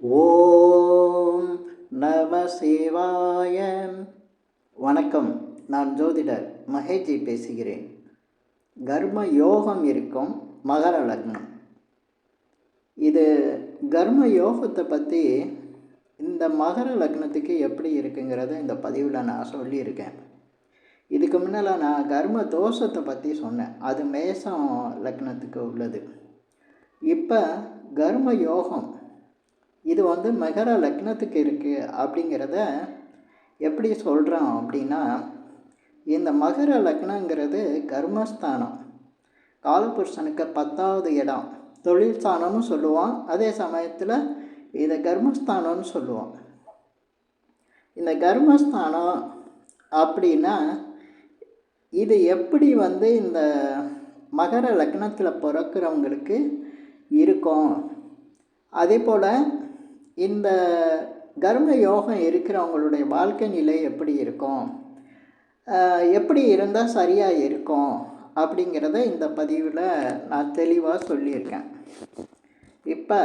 ஓம் நம சிவாய. வணக்கம் நான் ஜோதிடர் மகேஜி பேசுகிறேன். கர்ம யோகம் இருக்கும் மகர லக்னம். இது கர்ம யோகத்தை பற்றி இந்த மகர லக்னத்துக்கு எப்படி இருக்குங்கிறத இந்த பதிவில் நான் சொல்லியிருக்கேன். இதுக்கு முன்னால் நான் கர்ம தோஷத்தை பற்றி சொன்னேன். அது மேசம் லக்னத்துக்கு உள்ளது. இப்போ கர்ம யோகம் இது வந்து மகர லக்னத்துக்கு இருக்குது அப்படிங்கிறத எப்படி சொல்கிறோம் அப்படின்னா இந்த மகர லக்னங்கிறது கர்மஸ்தானம். காலபுருஷனுக்கு பத்தாவது இடம். தொழில் ஸ்தானம்னு சொல்லுவோம் அதே சமயத்தில் இதை கர்மஸ்தானம்னு சொல்லுவோம் இந்த கர்மஸ்தானம் அப்படின்னா இது எப்படி வந்து இந்த மகர லக்னத்தில் பிறக்கிறவங்களுக்கு இருக்கும்? அதே போல் இந்த கர்ம யோகம் இருக்கிறவங்களுடைய வாழ்க்கை நிலை எப்படி இருக்கும்? எப்படி இருந்தால் சரியாக இருக்கும்? அப்படிங்கிறத இந்த பதிவில் நான் தெளிவாக சொல்லியிருக்கேன். இப்போ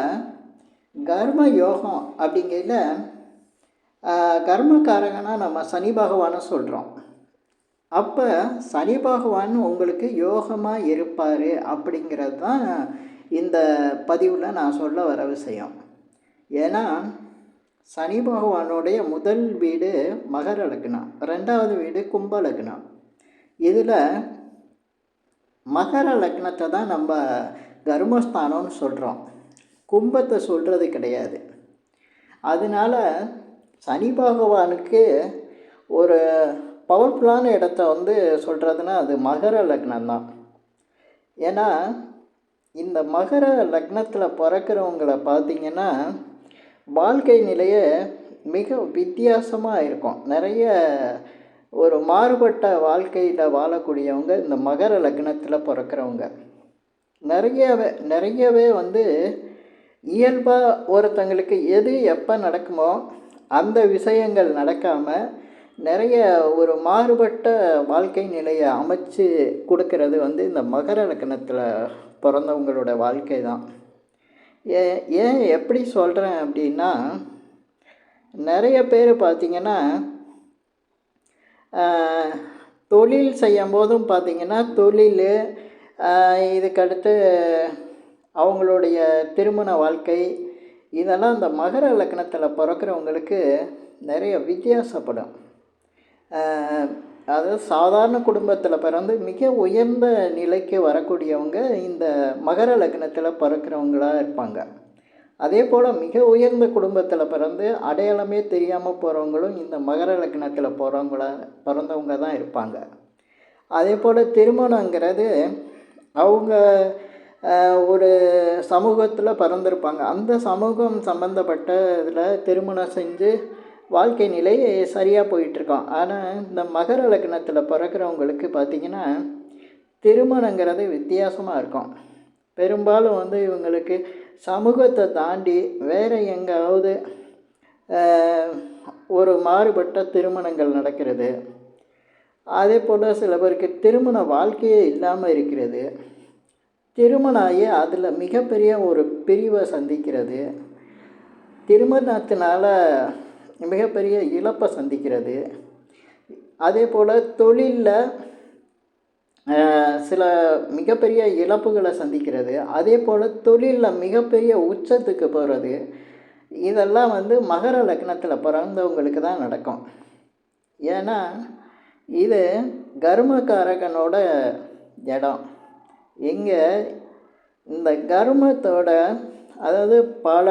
கர்ம யோகம் அப்படிங்கிறத கர்மக்காரகனாக நம்ம சனி பகவானை சொல்கிறோம் அப்போ சனி பகவான் உங்களுக்கு யோகமாக இருப்பார் அப்படிங்கிறது தான் இந்த பதிவில் நான் சொல்ல வர விஷயம். ஏன்னா சனி பகவானுடைய முதல் வீடு மகர லக்னம். ரெண்டாவது வீடு கும்ப லக்னம். இதில் மகர லக்னத்தை தான் நம்ம கர்மஸ்தானம்னு சொல்கிறோம் கும்பத்தை சொல்கிறது கிடையாது. அதனால் சனி பகவானுக்கு ஒரு பவர்ஃபுல்லான இடத்த வந்து சொல்கிறதுனா அது மகர லக்னம் தான். ஏன்னா இந்த மகர லக்னத்தில் பிறக்கிறவங்கள பார்த்திங்கன்னா வாழ்க்கை நிலைய மிக வித்தியாசமாக இருக்கும். நிறைய ஒரு மாறுபட்ட வாழ்க்கையில் வாழக்கூடியவங்க இந்த மகர லக்னத்தில் பிறக்கிறவங்க. நிறையவே நிறையவே வந்து இயல்பாக ஒருத்தங்களுக்கு எது எப்போ நடக்குமோ அந்த விஷயங்கள் நடக்காமல் நிறைய ஒரு மாறுபட்ட வாழ்க்கை நிலையை அமைச்சு கொடுக்கறது வந்து இந்த மகர லக்னத்தில் பிறந்தவங்களோட வாழ்க்கை தான் ஏன் எப்படி சொல்கிறேன் அப்படின்னா நிறைய பேர் பார்த்திங்கன்னா தொழில் செய்யும் போதும் பார்த்திங்கன்னா தொழில் இதுக்கடுத்து அவங்களுடைய திருமண வாழ்க்கை இதெல்லாம் அந்த மகர லக்னத்தில் பிறக்கிறவங்களுக்கு நிறைய வித்தியாசப்படும். அதாவது சாதாரண குடும்பத்தில் பிறந்து மிக உயர்ந்த நிலைக்கு வரக்கூடியவங்க இந்த மகர லக்னத்தில் பிறக்கிறவங்களாக இருப்பாங்க. அதே போல் மிக உயர்ந்த குடும்பத்தில் பிறந்து அடையாளமே தெரியாமல் போகிறவங்களும் இந்த மகர லக்னத்தில் போகிறவங்களா பிறந்தவங்க தான் இருப்பாங்க. அதே போல் திருமணங்கிறது அவங்க ஒரு சமூகத்தில் பிறந்திருப்பாங்க. அந்த சமூகம் சம்மந்தப்பட்ட இதில் திருமணம் செஞ்சு வாழ்க்கை நிலை சரியாக போயிட்டுருக்கோம் ஆனால் இந்த மகர லக்னத்தில் பிறக்கிறவங்களுக்கு பார்த்திங்கன்னா திருமணங்கிறது வித்தியாசமாக இருக்கும். பெரும்பாலும் வந்து இவங்களுக்கு சமூகத்தை தாண்டி வேறு எங்காவது ஒரு மாறுபட்ட திருமணங்கள் நடக்கிறது. அதே போல் சில பேருக்கு திருமண வாழ்க்கையே இல்லாமல் இருக்கிறது. திருமணம் ஆகி அதில் மிகப்பெரிய ஒரு பிரிவை சந்திக்கிறது. திருமணத்தினால மிகப்பெரிய இழப்பை சந்திக்கிறது. அதே போல் தொழிலில் சில மிகப்பெரிய இழப்புகளை சந்திக்கிறது. அதே போல் தொழிலில் மிகப்பெரிய உச்சத்துக்கு போகிறது இதெல்லாம் வந்து மகர லக்னத்தில் பிறந்தவங்களுக்கு தான் நடக்கும். ஏன்னா இது கர்மகாரகனோட இடம். எங்கே இந்த கர்மத்தோட அதாவது பல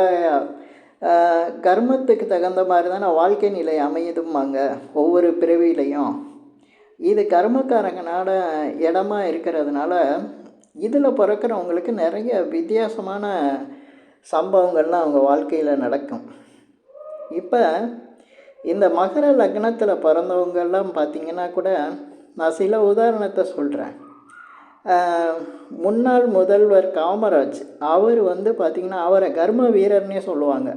கர்மத்துக்கு தகுந்த மாதிரி தானே வாழ்க்கை நிலை அமையுதும்பாங்க ஒவ்வொரு பிறவியிலையும். இது கர்மக்காரங்கனால இடமா இருக்கிறதுனால இதில் பிறக்கிறவங்களுக்கு நிறைய வித்தியாசமான சம்பவங்கள்லாம் அவங்க வாழ்க்கையில் நடக்கும். இப்போ இந்த மகர லக்னத்தில் பிறந்தவங்கெல்லாம் பார்த்திங்கன்னா கூட நான் சில உதாரணத்தை சொல்கிறேன் முன்னாள் முதல்வர் காமராஜ் அவர் வந்து பார்த்திங்கன்னா அவரை கர்ம வீரர்னே சொல்லுவாங்க.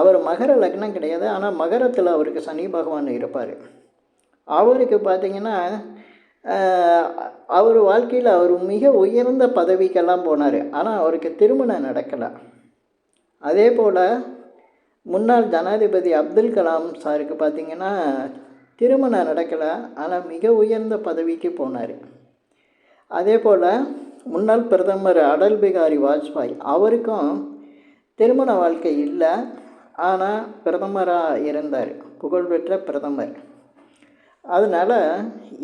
அவர் மகர லக்னம் கிடையாது ஆனால் மகரத்தில் அவருக்கு சனி பகவான் இருப்பார். அவருக்கு பார்த்திங்கன்னா அவர் வாழ்க்கையில் அவர் மிக உயர்ந்த பதவிக்கெல்லாம் போனார் ஆனால் அவருக்கு திருமணம் நடக்கலை. அதே போல் முன்னாள் ஜனாதிபதி அப்துல் கலாம் சாருக்கு பார்த்திங்கன்னா திருமணம் நடக்கலை ஆனால் மிக உயர்ந்த பதவிக்கு போனார். அதே போல் முன்னாள் பிரதமர் அடல் பிகாரி வாஜ்பாய் அவருக்கும் திருமண வாழ்க்கை இல்லை ஆனால் பிரதமராக இருந்தார். புகழ்பெற்ற பிரதமர். அதனால்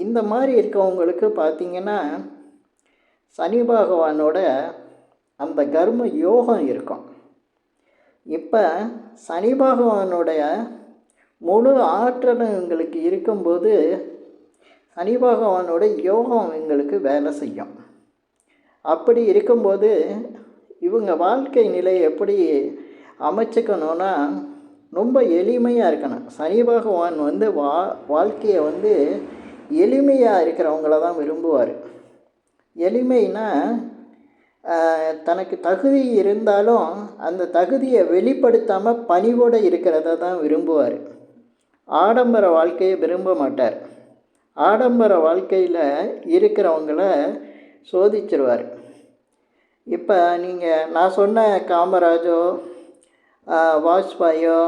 இந்த மாதிரி இருக்கவங்களுக்கு பார்த்திங்கன்னா சனி பகவானோட அந்த கர்ம யோகம் இருக்கும். இப்போ சனி பகவானுடைய முழு ஆற்றலும் எங்களுக்கு இருக்கும்போது சனி பகவானோட யோகம் எங்களுக்கு வேலை செய்யும். அப்படி இருக்கும்போது இவங்க வாழ்க்கை நிலை எப்படி அமைச்சுக்கணும்னா ரொம்ப எளிமையாக இருக்கணும். சனி பகவான் வந்து வா வாழ்க்கையை வந்து எளிமையாக இருக்கிறவங்கள தான் விரும்புவார். எளிமைனா தனக்கு தகுதி இருந்தாலும் அந்த தகுதியை வெளிப்படுத்தாமல் பணிவோடு இருக்கிறத தான் விரும்புவார். ஆடம்பர வாழ்க்கையை விரும்ப மாட்டார். ஆடம்பர வாழ்க்கையில் இருக்கிறவங்கள சோதிச்சிருவார். இப்போ நீங்கள் நான் சொன்ன காமராஜோ வாஜ்பாயோ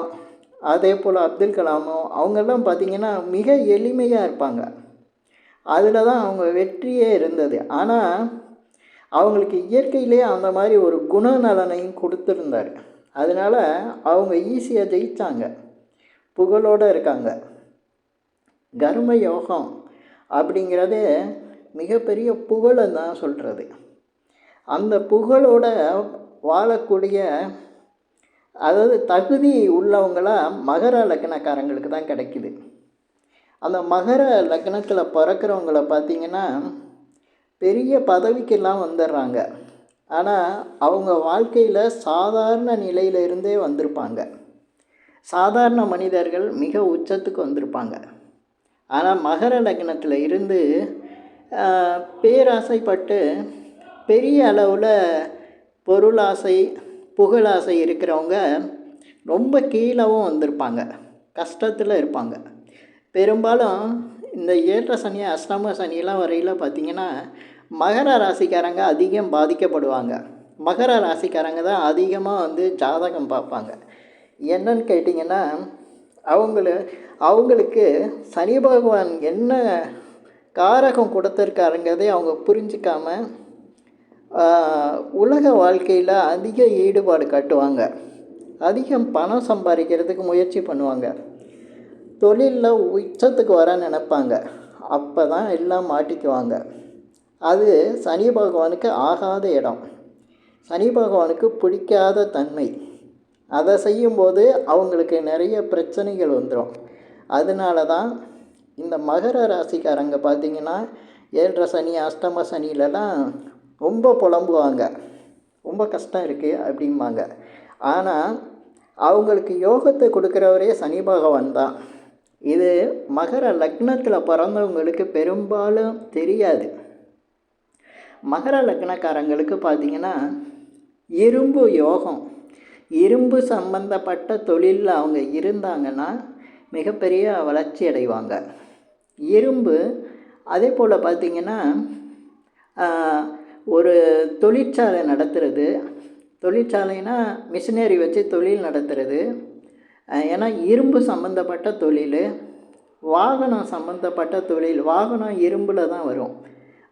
அதே போல் அப்துல் கலாமோ அவங்கெல்லாம் பார்த்திங்கன்னா மிக எளிமையாக இருப்பாங்க. அதில் தான் அவங்க வெற்றியே இருந்தது. ஆனால் அவங்களுக்கு இயற்கையிலேயே அந்த மாதிரி ஒரு குணநலனையும் கொடுத்துருந்தார். அதனால் அவங்க ஈஸியாக ஜெயித்தாங்க புகழோடு இருக்காங்க. கர்ம யோகம் அப்படிங்கிறது மிகப்பெரிய புகழை தான் சொல்கிறது அந்த புகழோட வாழக்கூடிய அதாவது தகுதி உள்ளவங்களாம் மகர லக்னக்காரங்களுக்கு தான் கிடைக்குது. அந்த மகர லக்னத்தில் பிறக்கிறவங்கள பார்த்திங்கன்னா பெரிய பதவிக்கெல்லாம் வந்துடுறாங்க ஆனால் அவங்க வாழ்க்கையில் சாதாரண நிலையிலிருந்தே வந்திருப்பாங்க. சாதாரண மனிதர்கள் மிக உச்சத்துக்கு வந்திருப்பாங்க. ஆனால் மகர லக்னத்தில் இருந்து பேராசைப்பட்டு பெரிய அளவில் பொருளாசை புகழாசை இருக்கிறவங்க ரொம்ப கீழவும் வந்திருப்பாங்க கஷ்டத்தில் இருப்பாங்க. பெரும்பாலும் இந்த ஏற்ற சனி அஷ்டம சனியெலாம் வரையில் பார்த்திங்கன்னா மகர ராசிக்காரங்க அதிகம் பாதிக்கப்படுவாங்க. மகர ராசிக்காரங்க தான் அதிகமாக வந்து ஜாதகம் பார்ப்பாங்க. என்னன்னு கேட்டிங்கன்னா அவங்கள அவங்களுக்கு சனி பகவான் என்ன காரகம் கொடுத்துருக்காருங்கிறதே அவங்க புரிஞ்சிக்காமல் உலக வாழ்க்கையில் அதிக ஈடுபாடு காட்டுவாங்க. அதிகம் பணம் சம்பாதிக்கிறதுக்கு முயற்சி பண்ணுவாங்க. தொழிலில் உச்சத்துக்கு வர நினப்பாங்க. அப்போ தான் எல்லாம் மாட்டிக்குவாங்க. அது சனி பகவானுக்கு ஆகாத இடம். சனி பகவானுக்கு பிடிக்காத தன்மை. அதை செய்யும்போது அவங்களுக்கு நிறைய பிரச்சனைகள் வந்துடும் அதனால தான் இந்த மகர ராசிக்காரங்க பார்த்திங்கன்னா ஏழரை சனி அஷ்டம சனியிலலாம் ரொம்ப புலம்புவாங்க. ரொம்ப கஷ்டம் இருக்குது அப்படிம்பாங்க. ஆனால் அவங்களுக்கு யோகத்தை கொடுக்குறவரே சனி பகவான் தான். இது மகர லக்னத்தில் பிறந்தவங்களுக்கு பெரும்பாலும் தெரியாது. மகர லக்னக்காரங்களுக்கு பார்த்திங்கன்னா இரும்பு யோகம் இரும்பு சம்பந்தப்பட்ட தொழிலில் அவங்க இருந்தாங்கன்னா மிகப்பெரிய வளர்ச்சி அடைவாங்க. இரும்பு அதே போல் பார்த்திங்கன்னா ஒரு தொழிற்சாலை நடத்துகிறது தொழிற்சாலைனா மிஷினரி வச்சு தொழில் நடத்துகிறது ஏன்னா இரும்பு சம்மந்தப்பட்ட தொழில் வாகனம் சம்மந்தப்பட்ட தொழில் வாகனம் இரும்பில் தான் வரும்.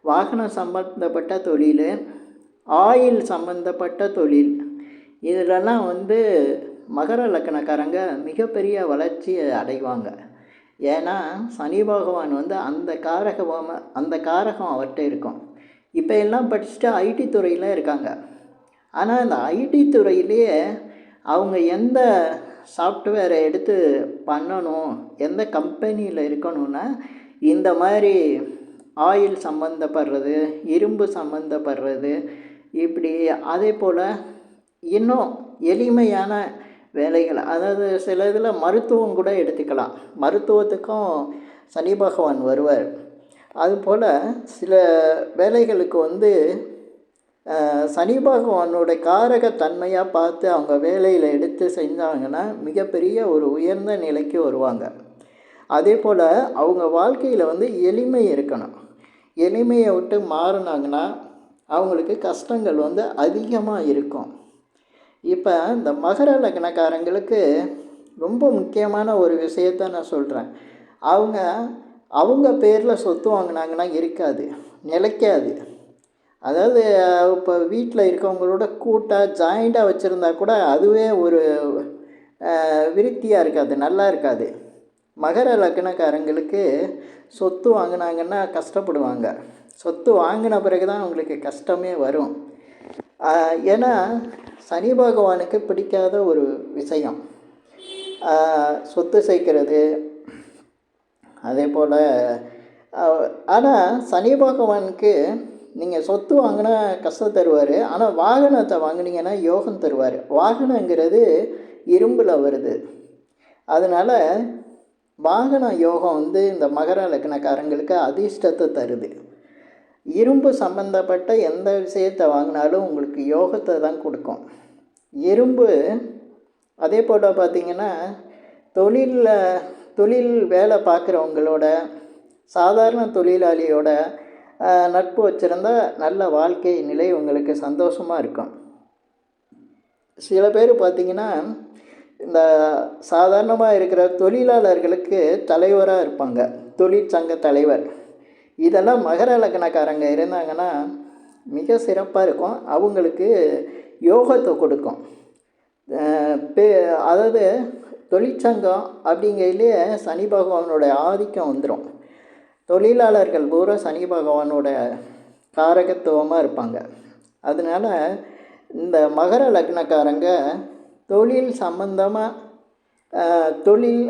வாகனம் சம்மந்தப்பட்ட தொழில் ஆயில் சம்மந்தப்பட்ட தொழில். இதிலெல்லாம் வந்து மகர லக்கணக்காரங்க மிகப்பெரிய வளர்ச்சியை அடைவாங்க. ஏன்னா சனி பகவான் வந்து அந்த காரகம் அந்த காரகம் அவர்கிட்ட இருக்கும். இப்போ எல்லாம் படிச்சுட்டு ஐடி துறையில் இருக்காங்க. ஆனால் அந்த ஐடி துறையிலேயே அவங்க எந்த சாஃப்ட்வேரை எடுத்து பண்ணணும் எந்த கம்பெனியில் இருக்கணும்னா இந்த மாதிரி ஆயில் சம்மந்தப்படுறது இரும்பு சம்மந்தப்படுறது இப்படி அதே போல் இன்னும் எளிமையான வேலைகள் அதாவது சில இதில் மருத்துவம் கூட எடுத்துக்கலாம். மருத்துவத்துக்கும் சனி பகவான் வருவார். அதுபோல் சில வேலைகளுக்கு வந்து சனி பகவானோட காரக தன்மையாக பார்த்து அவங்க வேலையில் எடுத்து செஞ்சாங்கன்னா மிகப்பெரிய ஒரு உயர்ந்த நிலைக்கு வருவாங்க. அதே போல் அவங்க வாழ்க்கையில் வந்து எளிமை இருக்கணும். எளிமையை விட்டு மாறினாங்கன்னா அவங்களுக்கு கஷ்டங்கள் வந்து அதிகமாக இருக்கும். இப்போ இந்த மகர லக்னக்காரங்களுக்கு ரொம்ப முக்கியமான ஒரு விஷயத்த நான் சொல்கிறேன் அவங்க அவங்க பேரில் சொத்து வாங்கினாங்கன்னா இருக்காது நிலைக்காது. அதாவது இப்போ வீட்டில் இருக்கவங்களோட கூட்டாக ஜாயிண்ட்டாக வச்சுருந்தா கூட அதுவே ஒரு விருத்தியாக இருக்காது நல்லா இருக்காது. மகர லக்னக்காரங்களுக்கு சொத்து வாங்கினாங்கன்னா கஷ்டப்படுவாங்க. சொத்து வாங்கின பிறகு தான் அவங்களுக்கு கஷ்டமே வரும். ஏன்னா சனி பகவானுக்கு பிடிக்காத ஒரு விஷயம். சொத்து சேர்க்கிறது அதே போல் ஆனால் சனி பகவானுக்கு நீங்கள் சொத்து வாங்கினா கஷ்டம் தருவார். ஆனால் வாகனத்தை வாங்கினீங்கன்னா யோகம் தருவார். வாகனங்கிறது இரும்பில் வருது. அதனால் வாகன யோகம் வந்து இந்த மகர லக்னக்காரங்களுக்கு அதிர்ஷ்டத்தை தருது. இரும்பு சம்பந்தப்பட்ட எந்த விஷயத்தை வாங்கினாலும் உங்களுக்கு யோகத்தை தான் கொடுக்கும். இரும்பு அதே போல் பார்த்தீங்கன்னா தொழிலில் தொழில் வேலை பார்க்குறவங்களோட சாதாரண தொழிலாளியோட நட்பு வச்சுருந்தா நல்ல வாழ்க்கை நிலை உங்களுக்கு சந்தோஷமாக இருக்கும். சில பேர் பார்த்திங்கன்னா இந்த சாதாரணமாக இருக்கிற தொழிலாளர்களுக்கு தலைவராக இருப்பாங்க. தொழிற்சங்க தலைவர். இதெல்லாம் மகர லக்னக்காரங்க இருந்தாங்கன்னா மிக சிறப்பாக இருக்கும். அவங்களுக்கு யோகத்தை கொடுக்கும். பே- அதாவது தொழிற்சங்கம் அப்படிங்கிறதுலே சனி பகவானோட ஆதிக்கம் வந்துடும் தொழிலாளர்கள் பூரா சனி பகவானோட காரகத்துவமாக இருப்பாங்க. அதனால் இந்த மகர லக்னக்காரங்க தொழில் சம்பந்தமாக தொழில்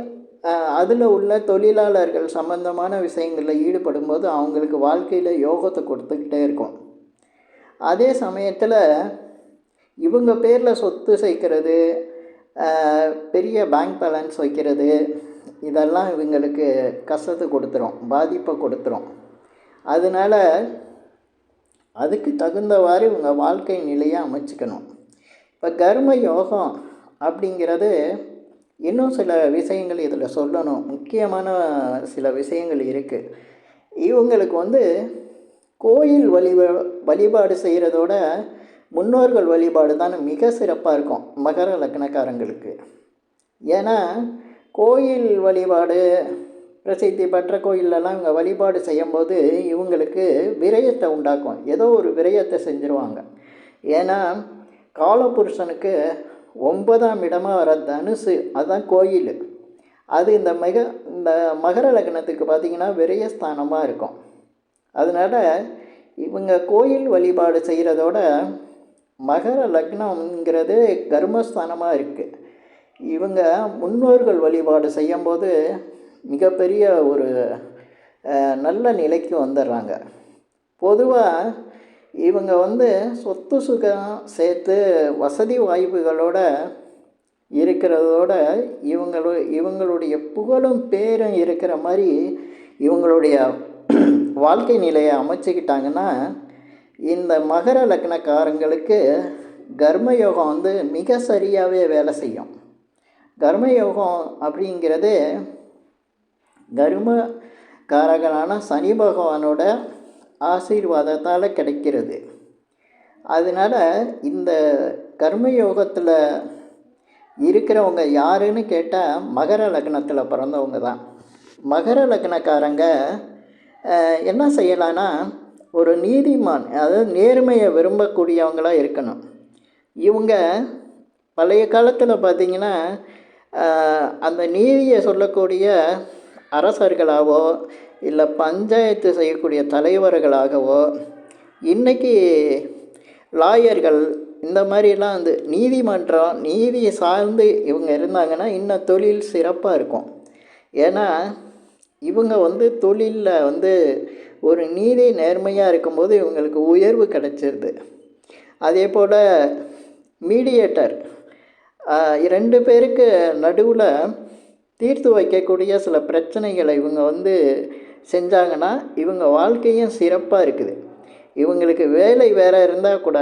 அதில் உள்ள தொழிலாளர்கள் சம்பந்தமான விஷயங்களில் ஈடுபடும் போது அவங்களுக்கு வாழ்க்கையில் யோகத்தை கொடுத்துக்கிட்டே இருக்கும். அதே சமயத்தில் இவங்க பேரில் சொத்து சேர்க்கறது பெரிய பேங்க் பேலன்ஸ் வைக்கிறது இதெல்லாம் இவங்களுக்கு கஷ்டத்தை கொடுத்துரும் பாதிப்பை கொடுத்துரும். அதனால் அதுக்கு தகுந்தவாறு இவங்க வாழ்க்கை நிலையை அமைச்சிக்கணும். இப்போ கர்ம யோகம் அப்படிங்கிறது இன்னும் சில விஷயங்கள் இதில் சொல்லணும். முக்கியமான சில விஷயங்கள் இருக்குது இவங்களுக்கு வந்து கோயில் வழிபா வழிபாடு செய்கிறதோட முன்னோர்கள் வழிபாடு தான் மிக சிறப்பாக இருக்கும் மகர லக்னக்காரங்களுக்கு. ஏன்னா கோயில் வழிபாடு பிரசித்தி பெற்ற கோயிலெல்லாம் இவங்க வழிபாடு செய்யும்போது இவங்களுக்கு விரயத்தை உண்டாக்கும். ஏதோ ஒரு விரயத்தை செஞ்சுருவாங்க. ஏன்னா காலபுருஷனுக்கு ஒன்பதாம் இடமாக வர தனுசு அதுதான் கோயில். அது இந்த மிக இந்த மகர லக்னத்துக்கு பார்த்திங்கன்னா விரயஸ்தானமாக இருக்கும். அதனால் இவங்க கோயில் வழிபாடு செய்கிறதோட மகர லக்னம்ங்கிறது கர்மஸ்தானமாக இருக்குது இவங்க முன்னோர்கள் வழிபாடு செய்யும்போது மிகப்பெரிய ஒரு நல்ல நிலைக்கு வந்துடுறாங்க பொதுவாக இவங்க வந்து சொத்து சுகம் சேர்த்து வசதி வாய்ப்புகளோட இருக்கிறதோட இவங்களு இவங்களுடைய புகழும் பேரும் இருக்கிற மாதிரி இவங்களுடைய வாழ்க்கை நிலையை அமைச்சுக்கிட்டாங்கன்னா இந்த மகர லக்னக்காரங்களுக்கு கர்மயோகம் வந்து மிக சரியாகவே வேலை செய்யும். கர்மயோகம் அப்படிங்கிறது கர்ம காரகனான சனி பகவானோட ஆசீர்வாதத்தால் கிடைக்கிறது. அதனால் இந்த கர்மயோகத்தில் இருக்கிறவங்க யாருன்னு கேட்டால் மகர லக்னத்தில் பிறந்தவங்க தான். மகர லக்னக்காரங்க என்ன செய்யலான்னா ஒரு நீதிமான் அதாவது நேர்மையை விரும்பக்கூடியவங்களாக இருக்கணும். இவங்க பழைய காலத்தில் பார்த்திங்கன்னா அந்த நீதியை சொல்லக்கூடிய அரசர்களாகவோ இல்லை பஞ்சாயத்து செய்யக்கூடிய தலைவர்களாகவோ இன்றைக்கி லாயர்கள் இந்த மாதிரிலாம் வந்து நீதிமன்றம் நீதியை சார்ந்து இவங்க இருந்தாங்கன்னா இன்னும் தொழில் சிறப்பாக இருக்கும். ஏன்னா இவங்க வந்து தொழிலில் வந்து ஒரு நீதி நேர்மையாக இருக்கும்போது இவங்களுக்கு உயர்வு கிடைச்சிருது. அதே போல் மீடியேட்டர் ரெண்டு பேருக்கு நடுவில் தீர்த்து வைக்கக்கூடிய சில பிரச்சனைகளை இவங்க வந்து செஞ்சாங்கன்னா இவங்க வாழ்க்கையும் சிறப்பாக இருக்குது. இவங்களுக்கு வேலை வேறு இருந்தால் கூட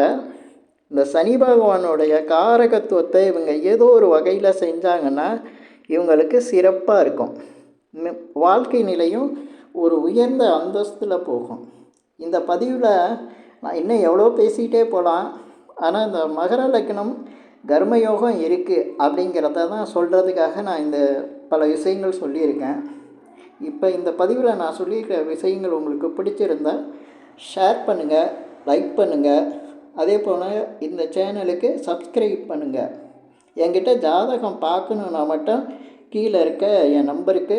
இந்த சனி பகவானுடைய காரகத்துவத்தை இவங்க ஏதோ ஒரு வகையில் செஞ்சாங்கன்னா இவங்களுக்கு சிறப்பாக இருக்கும். வாழ்க்கை நிலையும் ஒரு உயர்ந்த அந்தஸ்தில் போகும். இந்த பதிவில் நான் இன்னும் எவ்வளோ பேசிக்கிட்டே போகலாம். ஆனால் இந்த மகர லக்னம் கர்மயோகம் இருக்குது அப்படிங்கிறத தான் சொல்கிறதுக்காக நான் இந்த பல விஷயங்கள் சொல்லியிருக்கேன். இப்போ இந்த பதிவில் நான் சொல்லியிருக்கிற விஷயங்கள் உங்களுக்கு பிடிச்சிருந்தா ஷேர் பண்ணுங்கள் லைக் பண்ணுங்கள் அதே போல் இந்த சேனலுக்கு சப்ஸ்கிரைப் பண்ணுங்கள் என்கிட்ட ஜாதகம் பார்க்கணுன்னா மட்டும் கீழே இருக்க என் நம்பருக்கு